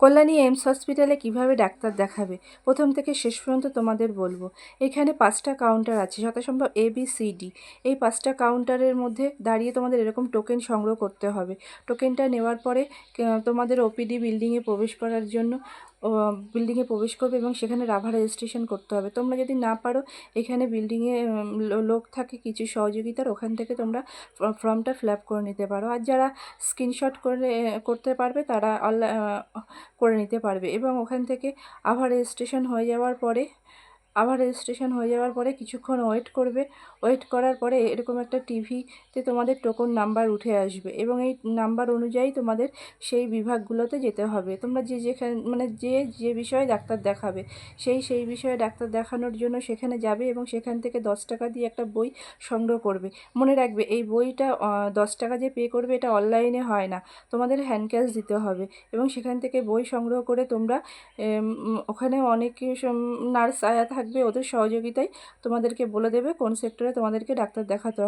Kalyani AIIMS হসপিটালে কীভাবে doctor দেখাবে? প্রথম থেকে শেষ পর্যন্ত তোমাদের বলব। এখানে পাঁচটা কাউন্টার আছে, যথাসম্ভব এ বি সি ডি এই পাঁচটা কাউন্টারের মধ্যে দাঁড়িয়ে তোমাদের এরকম টোকেন সংগ্রহ করতে হবে। টোকেনটা নেওয়ার পরে তোমাদের ওপিডি বিল্ডিংয়ে প্রবেশ করার জন্য বিল্ডিংয়ে প্রবেশ করবে এবং সেখানে রাভা রেজিস্ট্রেশন করতে হবে। তোমরা যদি না পারো, এখানে বিল্ডিংয়ে লোক থাকে, কিছু সহযোগিতার, ওখান থেকে তোমরা ফর্মটা ফিল আপ করে নিতে পারো। আর যারা স্ক্রিনশট করে করতে পারবে, তারা অনলাইন করে নিতে পারবে। এবং ওখান থেকে আবার রেজিস্ট্রেশন হয়ে যাওয়ার পরে আবার রেজিস্ট্রেশন হয়ে যাওয়ার পরে কিছুক্ষণ ওয়েট করবে। ওয়েট করার পরে এরকম একটা টিভিতে তোমাদের টোকন নাম্বার উঠে আসবে এবং এই নাম্বার অনুযায়ী তোমাদের সেই বিভাগগুলোতে যেতে হবে। তোমরা যে যেখানে মানে যে যে বিষয়ে ডাক্তার দেখাবে, সেই সেই বিষয়ে ডাক্তার দেখানোর জন্য সেখানে যাবে এবং সেখান থেকে দশ টাকা দিয়ে একটা বই সংগ্রহ করবে। মনে রাখবে এই বইটা দশ টাকা যে পে করবে এটা অনলাইনে হয় না। তোমাদের হ্যান্ড ক্যাশ দিতে হবে এবং সেখান থেকে বই সংগ্রহ করে তোমরা ওখানে অনেক নার্স আয়া থাকবে ওদের সহযোগিতায় তোমাদেরকে বলে দেবে কোন সেক্টরে তোমাদেরকে ডাক্তার দেখাতে